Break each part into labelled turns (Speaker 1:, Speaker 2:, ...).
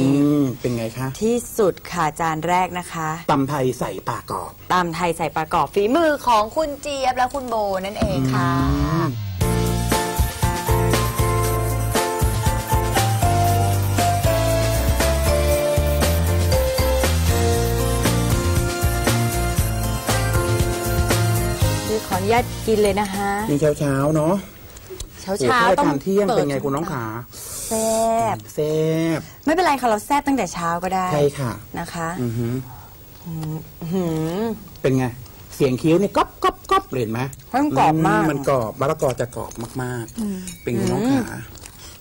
Speaker 1: อืมเป็นไงคะ
Speaker 2: ที่สุดค่ะจานแรกนะคะ
Speaker 1: ตำไทยใส่ปลากรอบ
Speaker 2: ตำไทยใส่ปลากรอบฝีมือของคุณเจี๊ยบและคุณโบนั่นเองค่ะ คือขออนุญาตกินเลยนะคะ
Speaker 1: นี่เช้าเช้าๆเนาะ
Speaker 2: เช้า
Speaker 1: โอ้
Speaker 2: เช้า
Speaker 1: โห
Speaker 2: ต้อง
Speaker 1: ทานเที่ยง
Speaker 2: ปิด
Speaker 1: เป็นไงคุณน้องขา
Speaker 2: แซ่บ
Speaker 1: แซ่บ
Speaker 2: ไม่เป็นไรค่ะเราแซ่บตั้งแต่เช้าก็ได้
Speaker 1: ใช่ค่ะ
Speaker 2: นะคะ
Speaker 1: อือหือ
Speaker 2: หืม
Speaker 1: เป็นไง เสียงคิ้วนี่ก๊อบก๊อบก๊อบเลยเห็นไหม
Speaker 2: มันกรอบมาก
Speaker 1: มันกรอบมะละกอจะกรอบมากๆ เป็นไงน้องขา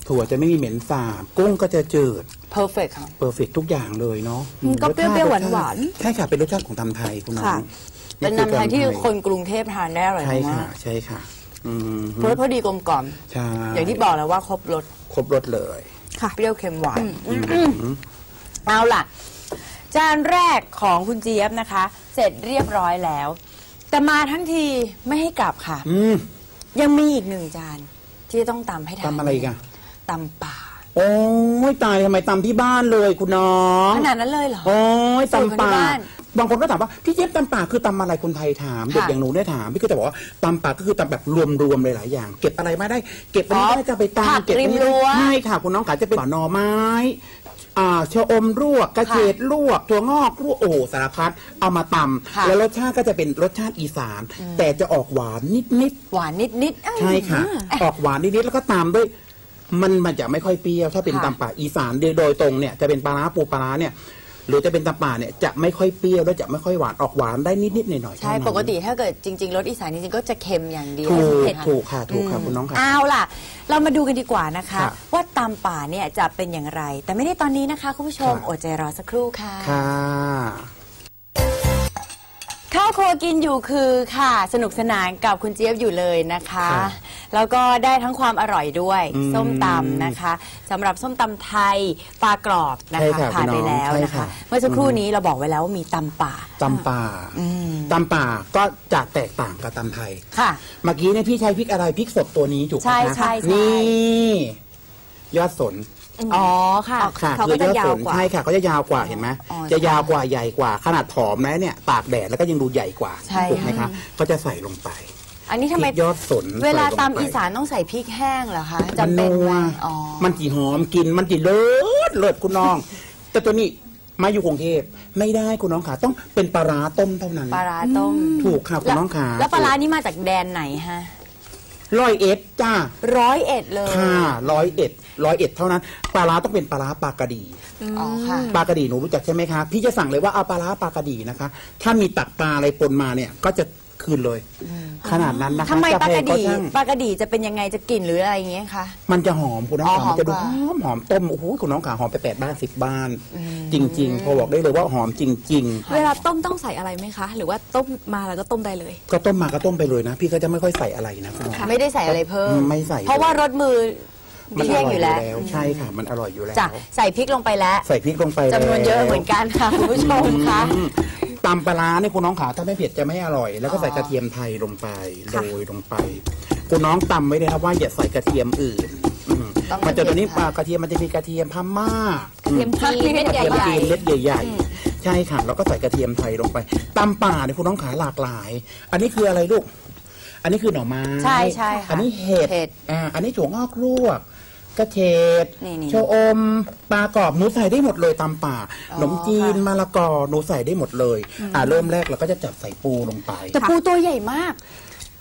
Speaker 1: ถั่วจะไม่มีเหม็นสาบ กุ้งก็จะจืด
Speaker 2: perfect ค่ะ
Speaker 1: เพอร์เฟกทุกอย่างเลยเนาะ
Speaker 3: มันก็เปรี้ยวๆ
Speaker 1: รสชติ
Speaker 3: หวานๆ
Speaker 1: ใช่ค่ะเป็นรสชาติของตำไทยคุณน้อง
Speaker 2: ค่ะเป็นน้ำไทยที่คนกรุงเทพทานได้อร่อย
Speaker 1: ใช่
Speaker 2: มา
Speaker 1: ค่ะ
Speaker 2: ก
Speaker 1: ใช่ค่ะอืม
Speaker 2: เพราะพอดีกลมกล่อม
Speaker 1: ใช่
Speaker 2: อย่างที่บอกแล้วว่าครบรส
Speaker 1: ครบรสเลย
Speaker 3: ค่ะ
Speaker 2: เปรี้ยวเค็มหวานเอาล่ะ จานแรกของคุณเจี๊ยบนะคะ เสร็จเรียบร้อยแล้ว แต่มาทั้งทีไม่ให้กลับค่ะ
Speaker 1: อืม
Speaker 2: ยังมีอีกหนึ่งจานที่ต้องตำให้ทาน
Speaker 1: ตำอะไรอีกัน
Speaker 2: ตำป่า
Speaker 1: โอ้ยตายทำไมตำที่บ้านเลยคุณน้อง
Speaker 2: ขนาดนั้นเลยเหรอ
Speaker 1: โอ้ย
Speaker 2: สูตรของ
Speaker 1: ตำป่า
Speaker 2: ที่บ้าน
Speaker 1: บางคนก็ถามว่าพี่เจี๊ยบตำป่าคือตำอะไรคนไทยถามเด็ก
Speaker 2: ค่ะ
Speaker 1: อย่างหนูเนี่ยถามพี่ก็จะบอกว่าตำป่าก็คือตำแบบรวมๆเลยหลายอย่าง เก็บอะไรมาได้ เก็บอันนี้
Speaker 2: อ๋อ
Speaker 1: ได้จะไป
Speaker 2: ผัก
Speaker 1: ตำเก็บอันนี้
Speaker 2: ริมรั้ว
Speaker 1: ใช่ค่ะคุณน้องขาจะเป็นหน่อไม้อ่าชะอมลวกกระเฉดลวกถั่วงอกลวกโอ้โหสารพัดเอามาต
Speaker 2: ค่ะำ
Speaker 1: แล้วรสชาติก็จะเป็นรสชาติอีสาน แต่จะออกหวานนิดๆ
Speaker 2: หวานนิดนิดๆเอ้ย
Speaker 1: ใช่ค่ะ ออกหวานนิดๆแล้วก็ตามด้วย มันมันจะไม่ค่อยเปรี้ยวถ้าเป็น
Speaker 2: ค่ะ
Speaker 1: ตำป่าอีสานโดยโดยตรงเนี่ยจะเป็นปลาร้าปูปลาร้าเนี่ยหรือจะเป็นตำป่าเนี่ยจะไม่ค่อยเปรี้ยวและจะไม่ค่อยหวานออกหวานได้นิดๆหน่อยๆ
Speaker 2: ใช่
Speaker 1: เท่านั้น
Speaker 2: ปกติถ้าเกิดจริง ๆรสอีสานจริงๆก็จะเค็มอย่างเดียว
Speaker 1: ถูก
Speaker 2: เผ็ด
Speaker 1: ถูกค่ะถูกค่ะคุณน้องค่ะ
Speaker 2: เอาล่ะ เรามาดูกันดีกว่านะคะ
Speaker 1: ค่ะ
Speaker 2: ว่าตำป่าเนี่ยจะเป็นอย่างไร แต่ไม่ได้ตอนนี้นะคะคุณผู้ชม
Speaker 1: ค่ะ
Speaker 2: อดใจรอสักครู่ค่ะ
Speaker 1: ค่ะ
Speaker 2: ข้าวครัวกินอยู่คือค่ะ สนุกสนานกับคุณเจี๊ยบอยู่เลยนะคะ
Speaker 1: ค่ะ
Speaker 2: แล้วก็ได้ทั้งความอร่อยด้วย
Speaker 1: อืม
Speaker 2: ส้มตำนะคะสำหรับส้มตำไทยปลากรอบนะ
Speaker 1: ใช่
Speaker 2: คะ
Speaker 1: ค่ะ
Speaker 2: ผ่านไป
Speaker 1: คุณน้อง
Speaker 2: แล้ว
Speaker 1: ใช่
Speaker 2: นะคะ
Speaker 1: ค่ะ
Speaker 2: เมื่อสักครู่นี้เราบอกไว้แล้วว่ามีตำป่า
Speaker 1: ตำป่าตำป่าก็จะแตกต่างกับตำไทย
Speaker 2: ค่ะ
Speaker 1: เมื่อกี้เนี่ยพี่ใช้พริกอะไรพริกสดตัวนี้ถูกไหม
Speaker 2: ใช่
Speaker 1: คะ
Speaker 2: ใช่ใช่
Speaker 1: นี่ยอดสน
Speaker 3: อ๋อค่ะ
Speaker 1: ค่ะ
Speaker 3: เขา
Speaker 1: คื
Speaker 3: ก็
Speaker 1: อย
Speaker 3: จะ
Speaker 1: อด
Speaker 3: ยา
Speaker 1: ส
Speaker 3: วนกว่า
Speaker 1: ใช่ค่ะเขาจะยาวกว่าเห็นไหม
Speaker 2: อ๋อ
Speaker 1: จะยาวกว่าใหญ่กว่าขนาดผอมนะเนี่ยตากแดดแล้วก็ยังดูใหญ่กว่า
Speaker 2: ใช่
Speaker 1: ถูกไหมคะก็จะใส่ลงไป
Speaker 2: อันนี้ทำไม
Speaker 1: พริกยอดสน
Speaker 2: เวลา
Speaker 1: ใส่ง
Speaker 2: ตำ
Speaker 1: ไป
Speaker 2: อีสานต้องใส่พริกแห้งเหรอคะ
Speaker 1: มัน
Speaker 2: จำเป็น
Speaker 1: นั
Speaker 2: ไห
Speaker 1: ว
Speaker 2: มอ๋อ
Speaker 1: มันจีหอมกินมันจีเลิศเลิศคุณน้อง แต่ตัวนี้มาอยู่กรุงเทพไม่ได้คุณน้องขาต้องเป็นปลาร้าต้มเท่านั้น
Speaker 2: ปลาร้าต้ม
Speaker 1: ถูกค่ะคุณน้องขา
Speaker 2: แล้วปลาร้านี่มาจากแดนไหนฮะ
Speaker 1: ร้อยเอ็ดจ้า
Speaker 2: ร้อยเอ็ดเลย
Speaker 1: ค่ะร้อยเอ็ดร้อยเอ็ดเท่านั้นปลาร้าต้องเป็นปลาร้าปลากระดี
Speaker 2: อ๋อค่ะ
Speaker 1: ปลากระดีหนูรู้จักใช่ไหมคะพี่จะสั่งเลยว่าเอาปลาร้าปลากระดีนะคะ ถ้ามีตักปลาอะไรปนมาเนี่ยก็จะ คืนเลย ขนาดนั้นนะคะ
Speaker 2: ทำไม
Speaker 1: จะ
Speaker 2: ปลา
Speaker 1: แพ
Speaker 2: ก
Speaker 1: ง
Speaker 2: ระดี
Speaker 1: ช่าง
Speaker 2: ปลากระดีจะเป็นยังไงจะกลิ่นหรืออะไรอย่างเงี้ยคะ
Speaker 1: มันจะหอมคุณน้อง
Speaker 2: อ๋อ
Speaker 1: ขา
Speaker 2: หอม
Speaker 1: มันจะดู
Speaker 2: กว่า
Speaker 1: หอมหอมต้มโอ้โหคุณน้องขาหอมไปแปดบ้านสิบบ้าน จริง ๆ พอบอกได้เลยว่าหอมจริง
Speaker 3: เวลาต้มต้องใส่อะไรไหมคะ หรือว่าต้มมาแล้วก็ต้มได้เลย
Speaker 1: ๆก็ต้มมาก็ต้มไปเลยนะ พี่ก็จะไม่ค่อยใส่อะไรนะคุณน้อง
Speaker 2: ไม่ได้ใส่อะไรเพิ่ม
Speaker 1: ไม่ใส่
Speaker 2: เพราะว่ารสมือ
Speaker 1: มันอ
Speaker 2: เที่ยง
Speaker 1: ร่อย
Speaker 2: อ
Speaker 1: อยู่ยู่
Speaker 2: แล้ว
Speaker 1: แล้วใช่ค่ะมันอร่อยอยู่แล้ว
Speaker 2: จ้ะใส่พริกลงไปแล้ว
Speaker 1: ใส่พริกลงไป
Speaker 2: จำนวนเยอะ
Speaker 1: แล้ว
Speaker 2: เหมือนกันค่ะคุณผู้ชมคะ
Speaker 1: อืม ตำปลาร้าเนี่ยคุณน้องขาถ้าไม่เผ็ดจะไม่อร่อย แล้วก็ใส่กระเทียมไทยลงไปโรยลงไป คุณน้องตำไว้เลยนะว่าอย่าใส่กระเทียมอื่นอืม
Speaker 2: ต้อง
Speaker 1: มันจะตัวนี้
Speaker 2: กระเทียมไทย
Speaker 1: ปลากระเทียมมันจะมีกระเทียมพม่าก
Speaker 3: ระเทียมจีนเม็ด
Speaker 1: กระ
Speaker 3: ให
Speaker 1: เทียม
Speaker 3: ญ่
Speaker 1: จีนเม็ดใหญ่ๆ ใช่ค่ะแล้วก็ใส่กระเทียมไทยลงไปตำป่าเนี่ยคุณน้องขาหลากหลาย อันนี้คืออะไรลูก อันนี้คือหน่อไม้
Speaker 2: ใช่ใช่ค่ะ
Speaker 1: อันนี้เห็ด
Speaker 2: เห็ด
Speaker 1: อ่าอันนี้ถั่วงอกลวก กระเฉด
Speaker 2: นี่นี่
Speaker 1: ชะอมปลากรอบหนูใส่ได้หมดเลยตำป่าขนมจีน
Speaker 2: ค่ะ
Speaker 1: มะละกอหนูใส่ได้หมดเลยอ่าเริ่มแรกเราก็จะจับใส่ปูลงไป
Speaker 3: ๆแต่ปูตัวใหญ่มาก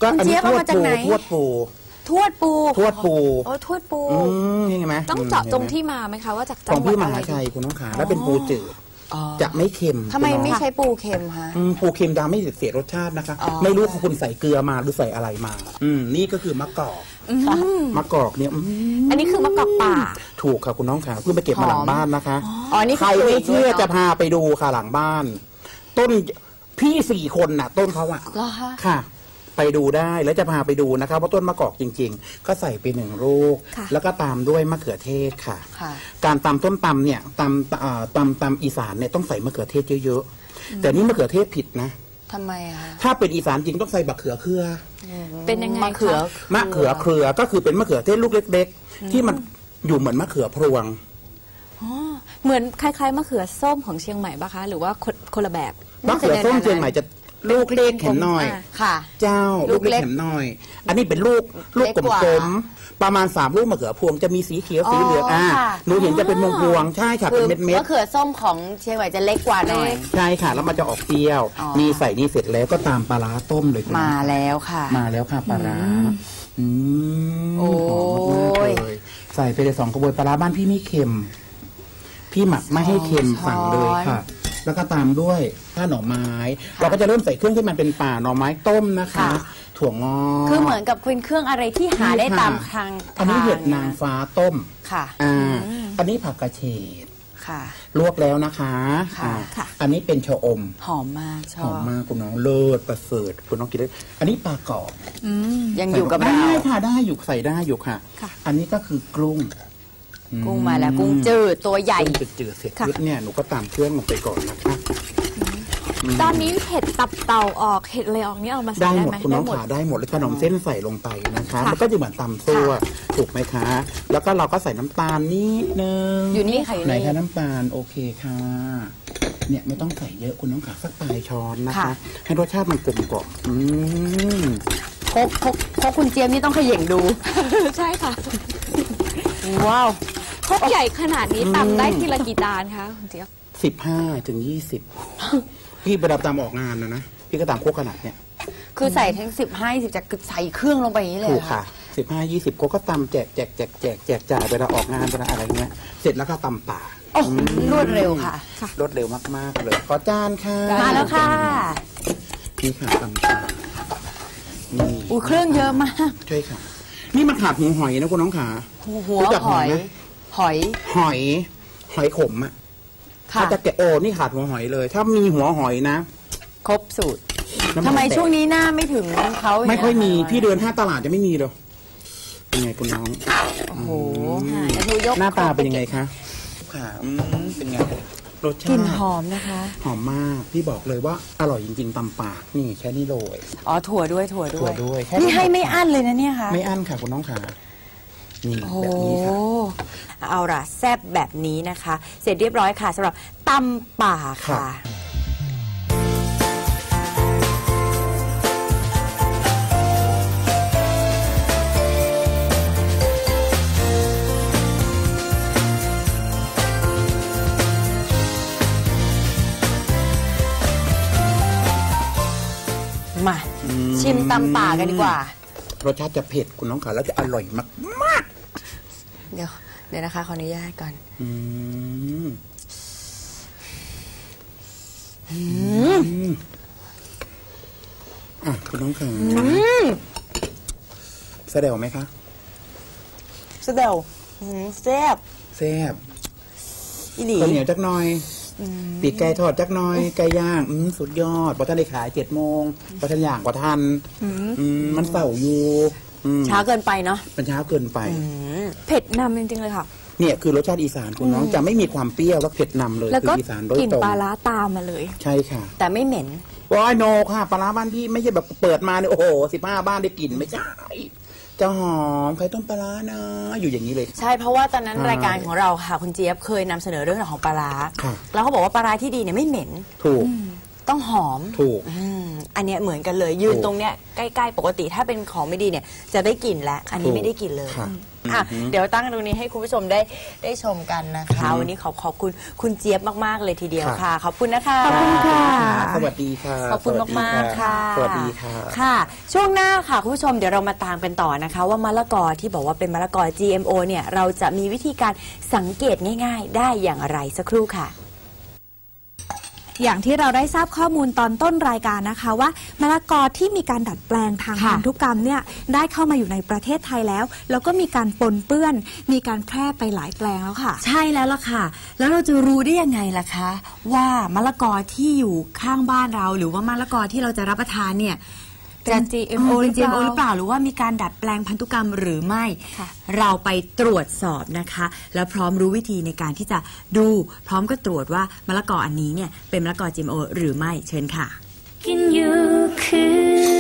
Speaker 1: ก็อันนี้
Speaker 2: คุณเจี๊ยบเอา
Speaker 1: ทวด
Speaker 2: มาจาก
Speaker 1: ปู
Speaker 2: ไหน
Speaker 1: ทวดปู
Speaker 2: ทวดปู
Speaker 1: ทวดปู
Speaker 2: โอ้ทวดปู
Speaker 1: อืมนี่เห็นไหม
Speaker 3: ต้องเจาะตรง
Speaker 1: ห็นไหม
Speaker 3: ที่มาไหมคะว่าจาก
Speaker 1: ข
Speaker 3: จั
Speaker 1: อง
Speaker 3: งหวั
Speaker 1: พี่
Speaker 3: ด
Speaker 1: ม
Speaker 3: อะไร
Speaker 1: หาชัยคุณน้องขาแล้วเป็นปูจืด
Speaker 2: อ๋อ
Speaker 1: จะไม่เค็ม
Speaker 2: ทำไม
Speaker 1: คุณน้อง
Speaker 2: ไม่ใช้ปูเค็มคะ
Speaker 1: อืมปูเค็มดำไม่เสียรสชาตินะคะ
Speaker 2: อ๋อ
Speaker 1: ไม่รู้ว่าคุณใส่เกลือมาหรือใส่อะไรมา อืมนี่ก็คือมะกอกมะกอกเนี่ยอืม
Speaker 3: อันนี้คือมะกอกป่า
Speaker 1: ถูกค่ะคุณน้องขาเพิ่งไปเก็บมาหลังบ้านนะคะ
Speaker 2: อ๋อนี่
Speaker 1: ใครไม่เชื่อจะพาไปดูค่ะหลังบ้าน ต้นพี่สี่คนน่ะ ต้นเขาอะ
Speaker 2: เหรอคะ
Speaker 1: ค่ะ ไปดูได้แล้วจะพาไปดูนะคะว่าต้นมะกอกจริง ๆ ก็ใส่ไปหนึ่งลูก
Speaker 3: ค่ะ
Speaker 1: แล้วก็ตามด้วยมะเขือเทศค่ะ
Speaker 2: ค่ะ
Speaker 1: การตำต้นตำเนี่ยตำอ่าตำตำอีสานเนี่ยต้องใส่มะเขือเทศเยอะๆแต่นี่มะเขือเทศผิดนะ
Speaker 2: ทำไมอะคะ
Speaker 1: ถ้าเป็นอีสานจริงต้องใส่บักเขือเครือ
Speaker 3: เป็นยังไง
Speaker 2: มะเขือ
Speaker 3: คะ
Speaker 1: มะเขือเครือก็คือเป็นมะเขือเทศลูกเล็ก ๆ ที่มันอยู่เหมือนมะเขือพรวง
Speaker 3: อ๋อเหมือนคล้ายๆมะเขือส้มของเชียงใหม่ปะคะ หรือว่าคนคนละแบบ
Speaker 1: มะเขือส้มเชียงใหม่จะ ลูกเล็กเห็นหน่อย
Speaker 3: อ่า
Speaker 2: ค่ะ
Speaker 1: เจ้า
Speaker 2: ลู
Speaker 1: ลู
Speaker 2: ก
Speaker 1: ก
Speaker 2: เล็
Speaker 1: เล็
Speaker 2: ก
Speaker 1: กเห็นหน่อย อันนี้เป็นลูกลูก
Speaker 2: เล็ก
Speaker 1: ก
Speaker 2: กว่า
Speaker 1: ลมๆประมาณสามลูกมะเขือพวงจะมีสีเขียวสีเหลือง
Speaker 2: อ๋ออ่
Speaker 1: อ่า
Speaker 2: ค่ะ
Speaker 1: หนูเห็นจะเป็นพวงๆใช่ค่ะ
Speaker 2: คื
Speaker 1: เป็น
Speaker 2: อ
Speaker 1: เม็ด
Speaker 2: มะเขือส้มของเชียงใหม่จะเล็กกว่าหน่อย
Speaker 1: ๆใช่ค่ะ แล้วมันจะออกเปรี้ยว
Speaker 2: อ๋อ
Speaker 1: มีใส่นี่เสร็จแล้วก็ตามปลาร้าต้มเลยคุณ
Speaker 2: มาแล้วค่ะ
Speaker 1: มาแล้วค่ะปลาร้าอืม
Speaker 2: โอ้
Speaker 1: หอมมากๆเลยใส่ไปเลยสองกระบวยปลาร้าบ้านพี่ไม่เค็ม พี่หมักไม่ให้เค็ม
Speaker 2: สองช้อน
Speaker 1: สั่งเลยค่ะ แล้วก็ตามด้วยข้าวหน่อไม้ เราก็จะเริ่มใส่เครื่องที่มันเป็นป่าหน่อไม้ต้มนะคะ
Speaker 2: ค่ะ
Speaker 1: ถั่วงอก
Speaker 2: คือเหมือนกับเป็นเครื่องอะไรที่หาได้ตามทาง
Speaker 1: อันนี้เห็ด
Speaker 2: ท
Speaker 1: นางฟ้าต้ม
Speaker 2: ค่ะ
Speaker 1: อ่าอันนี้ผักกระเฉด
Speaker 2: ค่ะ
Speaker 1: ลวกแล้วนะคะ
Speaker 2: ค่ะ
Speaker 1: อ่า
Speaker 3: ค่ะ
Speaker 1: อันนี้เป็นชะอม
Speaker 2: หอมมากช
Speaker 1: ห
Speaker 2: อ
Speaker 1: อบมมากคุณน้องเลิศประเสริฐคุณน้องกินได้อันนี้ปลากรอบ
Speaker 2: ยังอยู่กับเรา
Speaker 1: ได้ค่ะได้อยู่ใส่ได้อยู่ค่ะ
Speaker 3: ค่ะ
Speaker 1: อันนี้ก็คือกุ้ง
Speaker 2: กุ้งมาแล้วกุ้งจืดตัวใหญ่
Speaker 1: กุ้งจืดๆเสร็จปุ๊บเนี่ยหนูก็ตามเครื่องลงไปก่อนนะคะ
Speaker 3: ตอนนี้เห็ดตับเต่าออกเห็ดอะไรออกนี่เอามาใส่
Speaker 1: ได้
Speaker 3: ได้
Speaker 1: หมด
Speaker 3: ไหม
Speaker 1: คุณน้อง
Speaker 3: หมด
Speaker 1: ขาได้หมดเลยขนมเส้นใส่ลงไปนะคะ
Speaker 3: ค่ะ
Speaker 1: มันก็จะเหมือนตำซั่วถูกไหมคะ แล้วก็เราก็ใส่น้ำตาลนิดนึง
Speaker 2: อยู่นี่ค่ะอยู่
Speaker 1: ไหน
Speaker 2: นี่
Speaker 1: คะน้ำตาลโอเคค่ะเนี่ยไม่ต้องใส่เยอะคุณน้องขาสักปลายช้อนนะคะ
Speaker 2: ค่ะ
Speaker 1: ให้รสชาติมันกลมกล่อมอืม
Speaker 2: พกพกพกคุณเจี๊ยบนี่ต้องเขย่งดู
Speaker 3: ใช่ค่ะ
Speaker 2: ว้าว
Speaker 3: ครกใหญ่ขนาดนี้ตำได้ทีละกี่จานคะคุณเจี๊ยบ
Speaker 1: สิบห้าถึงยี่สิบพี่ประดับตามออกงานนะนะ พี่ก็ตามโคกขนาดเนี่ย
Speaker 2: คือใส่ทั้งสิบห้าสิบจะใส่เครื่องลงไปอย่างนี้เลย
Speaker 1: ถู
Speaker 2: เห
Speaker 1: ก
Speaker 2: รอ
Speaker 1: ค่ะสิบห้ายี่สิบก็ตำแจกแจกแจกแจกแจกจ่ายเวลาออกงานเวลาอะไรเงี้ย เสร็จแล้วก็ตำป่า
Speaker 2: โอ้รวดเร็วค่ะ
Speaker 1: รวดเร็วมาก ๆ เลย ขอจานค่ะ
Speaker 2: มาแล้วค่ะ
Speaker 1: นี่ค่ะตำป่านี่
Speaker 2: อุ้ยเครื่องเยอะมาก
Speaker 1: ใช่ค่ะ นี่มันขาดหัวหอยนะคุณน้องขา
Speaker 2: หัว
Speaker 1: รู้จัก
Speaker 2: หอย
Speaker 1: ไหม
Speaker 2: หอย
Speaker 1: หอย หอยขมอะ
Speaker 2: ค่ะ
Speaker 1: ถ้าจะแกะโอ้นี่ขาดหัวหอยเลย ถ้ามีหัวหอยนะ
Speaker 2: ครบสูตร
Speaker 1: น้ำน
Speaker 2: ทำไม
Speaker 1: แตก
Speaker 2: ช่วงนี้หน้าไม่ถึงเขาาง
Speaker 1: ไม่
Speaker 2: เงี้
Speaker 1: ค่อยมีะพี่เดินห้าตลาดจะไม่มีเลยเป็นไงคุณน้อง
Speaker 2: โอ้โหจะดูยก
Speaker 1: หน้าตาเป็นยังไงคะค่ะอืมเป็นไง รสชาติ
Speaker 2: กลิ่นหอมนะคะ
Speaker 1: หอมมากพี่บอกเลยว่าอร่อยจริงๆตำปากนี่แค่นี้เลย
Speaker 2: อ๋อถั่วด้วยถั่วด้
Speaker 1: ถั่
Speaker 2: ว
Speaker 1: วยด้วยแค่
Speaker 2: นี่ให้ไม่อั้นเลยนะเนี่ยค่ะ
Speaker 1: ไม่อั้นค่ะคุณน้องขานี่
Speaker 2: โอ้โห
Speaker 1: แบบนี้ค่ะ
Speaker 2: เอาล่ะแซบแบบนี้นะคะ เสร็จเรียบร้อยค่ะสำหรับตำป่าค่ะ มา ชิมตำป่ากันดีกว่า
Speaker 1: รสชาติจะเผ็ดคุณน้องขาแล้วจะอร่อยมากมาก
Speaker 2: เดี๋ยวเดี๋ยวนะคะขออนุญาตก่อน
Speaker 1: ๆอืมอะคุณน้องขาแสดงไหมคะ
Speaker 2: สเดลแซ่บ
Speaker 1: แซ่บ
Speaker 2: อีหลี
Speaker 1: ข้าวเหนียวจักหน่อย ปีกไก่ทอดจักหน่อยไก่ย่างอืมสุดยอดพอท่านได้ขายเจ็ดโมงพอท่านย่างพอท่านอืมมันเศร้าอยู่อืม
Speaker 2: ช้าเกินไปเนาะ
Speaker 1: มันเช้าเกินไป
Speaker 3: เผ็ดนำจริงๆเลยค่ะ
Speaker 1: เนี่ยคือรสชาติอีสานคุณน้องจะไม่มีความเปรี้ยวและเผ็ดนำเลย
Speaker 3: แล้ว
Speaker 1: คื
Speaker 3: ก็
Speaker 1: ออีสานโดย
Speaker 3: กลิ่น
Speaker 1: ตรง
Speaker 3: ปลาร้าตามมาเลย
Speaker 1: ใช่ค่ะ
Speaker 2: แต่ไม่เหม็น
Speaker 1: ว้ายโนค่ะปลาร้าบ้านพี่ไม่ใช่แบบเปิดมาเนี่ยโอ้โหสิบห้าบ้านได้กลิ่นไม่ใช่ จะหอมใครต้มปลาร้านะอยู่อย่างนี้เลย
Speaker 2: ใช่เพราะว่าตอนนั้น
Speaker 1: ใช่
Speaker 2: รายการของเราค่ะคุณเจี๊ยบเคยนำเสนอเรื่องของปลาร้า
Speaker 1: ค่ะ
Speaker 2: แล้วเขาบอกว่าปลาร้าที่ดีเนี่ยไม่เหม็น
Speaker 1: ถูก
Speaker 2: ต้องหอม
Speaker 1: ถูก
Speaker 2: อืมอันเนี้ยเหมือนกันเลยยืน
Speaker 1: ถูก
Speaker 2: ตรงเนี้ยใกล้ๆปกติถ้าเป็นของไม่ดีเนี่ยจะได้กลิ่นแล้วอันนี้
Speaker 1: ถูก
Speaker 2: ไม่ได้กลิ่นเลย
Speaker 1: ค่ะ
Speaker 2: อะ
Speaker 1: อือหือ
Speaker 2: เดี๋ยวตั้งตรงนี้ให้คุณผู้ชมได้ได้ชมกันนะคะ วันนี้ขอขอบคุณคุณเจี๊ยบมากๆเลยทีเดียว
Speaker 1: ค่ะ
Speaker 2: ค่ะขอบคุณนะคะ
Speaker 3: ขอบคุณค่ะ
Speaker 1: สวัสดีค่ะ
Speaker 2: ขอบคุณมากๆค่ะ
Speaker 1: สวัสดีค่ะ
Speaker 2: ค่ะ ช่วงหน้าค่ะคุณผู้ชมเดี๋ยวเรามาตามกันต่อนะคะ ว่ามะละกอที่บอกว่าเป็นมะละกอ GMO เนี่ยเราจะมีวิธีการสังเกตง่าย ๆ ได้อย่างไรสักครู่ค่ะ
Speaker 3: อย่างที่เราได้ทราบข้อมูลตอนต้นรายการนะคะว่ามะละกอที่มีการดัดแปลงทาง
Speaker 2: ค่ะ
Speaker 3: พันธุกรรมเนี่ยได้เข้ามาอยู่ในประเทศไทยแล้ว แล้วก็มีการปนเปื้อน มีการแพร่ไปหลายแปลงแล้วค่ะ
Speaker 2: ใช่แล้วล่ะค่ะ แล้วเราจะรู้ได้ยังไงล่ะคะ ว่ามะละกอที่อยู่ข้างบ้านเรา หรือว่ามะละกอที่เราจะรับประทานเนี่ย
Speaker 3: เป็น GMO
Speaker 2: เป็น
Speaker 3: หรือเปล่า
Speaker 2: GMO หรือเปล่าหรือว่ามีการดัดแปลงพันธุกรรมหรือไม่
Speaker 3: ค่ะ
Speaker 2: เราไปตรวจสอบนะคะ แล้วพร้อมรู้วิธีในการที่จะดูพร้อมก็ตรวจว่ามะละกออันนี้เนี่ยเป็นมะละกอ GMO หรือไม่เชิญค่ะ
Speaker 4: กินอยู่คือ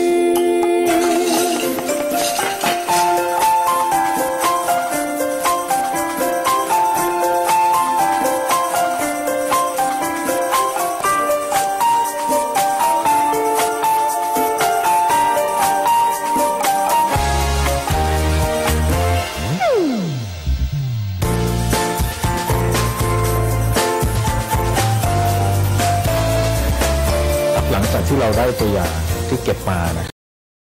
Speaker 4: ้
Speaker 5: ตัวอย่างที่เก็บมานะ